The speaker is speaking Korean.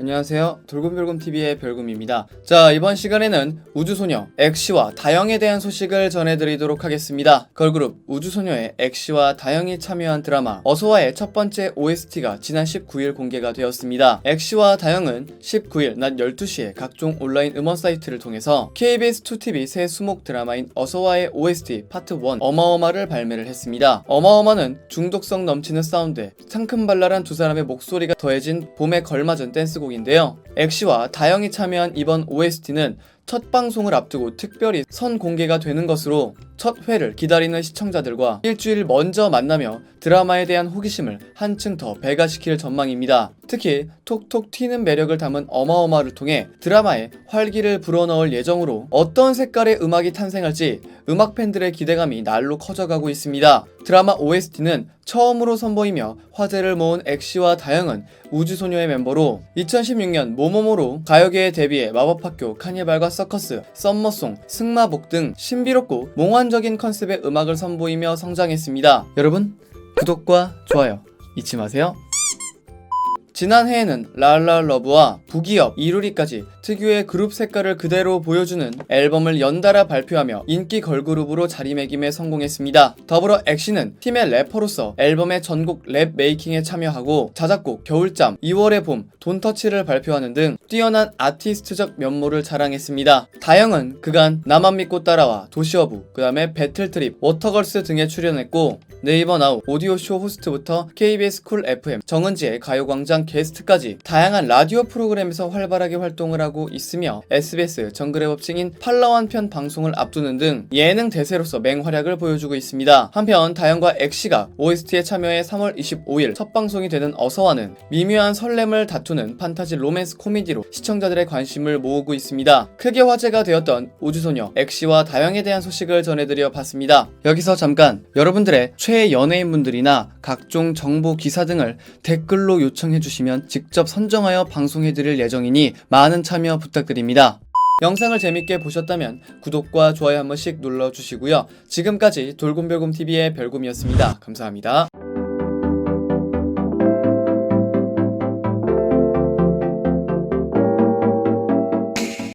안녕하세요. 돌곰별곰 TV의 별곰입니다. 자, 이번 시간에는 우주소녀 엑시와 다영에 대한 소식을 전해드리도록 하겠습니다. 걸그룹 우주소녀의 엑시와 다영이 참여한 드라마 어서와의 첫 번째 OST가 지난 19일 공개가 되었습니다. 엑시와 다영은 19일 낮 12시에 각종 온라인 음원 사이트를 통해서 KBS2TV 새 수목 드라마인 어서와의 OST 파트 1 어마어마를 발매를 했습니다. 어마어마는 중독성 넘치는 사운드에 상큼발랄한 두 사람의 목소리가 더해진 봄에 걸맞은 댄스곡 인데요. 엑시와 다영이 참여한 이번 OST는 첫 방송을 앞두고 특별히 선 공개가 되는 것으로 첫 회를 기다리는 시청자들과 일주일 먼저 만나며 드라마에 대한 호기심을 한층 더 배가시킬 전망입니다. 특히 톡톡 튀는 매력을 담은 어마어마를 통해 드라마에 활기를 불어넣을 예정으로 어떤 색깔의 음악이 탄생할지 음악 팬들의 기대감이 날로 커져가고 있습니다. 드라마 OST는 처음으로 선보이며 화제를 모은 엑시와 다영은 우주소녀의 멤버로 2016년 모모모로 가요계에 데뷔해 마법학교, 카니발과 서커스, 썸머송, 승마복 등 신비롭고 몽환적인 컨셉의 음악을 선보이며 성장했습니다. 여러분 구독과 좋아요 잊지 마세요. 지난해에는 랄랄러브와 부기업, 이루리까지 특유의 그룹 색깔을 그대로 보여주는 앨범을 연달아 발표하며 인기 걸그룹으로 자리매김에 성공했습니다. 더불어 엑시는 팀의 래퍼로서 앨범의 전곡 랩 메이킹에 참여하고 자작곡 겨울잠, 2월의 봄, 돈터치를 발표하는 등 뛰어난 아티스트적 면모를 자랑했습니다. 다영은 그간 나만 믿고 따라와, 도시어부, 그 다음에 배틀트립, 워터걸스 등에 출연했고 네이버 나우 오디오쇼 호스트부터 KBS 쿨 FM, 정은지의 가요광장 게스트까지 다양한 라디오 프로그램에서 활발하게 활동을 하고 있으며 SBS 정글의 법칙인 팔라완 편 방송을 앞두는 등 예능 대세로서 맹활약을 보여주고 있습니다. 한편 다영과 엑시가 OST에 참여해 3월 25일 첫 방송이 되는 어서와는 미묘한 설렘을 다투는 판타지 로맨스 코미디로 시청자들의 관심을 모으고 있습니다. 크게 화제가 되었던 우주소녀 엑시와 다영에 대한 소식을 전해드려 봤습니다. 여기서 잠깐 여러분들의 최애 연예인분들이나 각종 정보 기사 등을 댓글로 요청해 주시면 직접 선정하여 방송해 드릴 예정이니 많은 참여 부탁드립니다. 영상을 재밌게 보셨다면 구독과 좋아요 한 번씩 눌러주시고요. 지금까지 돌곰별곰TV의 별곰이었습니다. 감사합니다.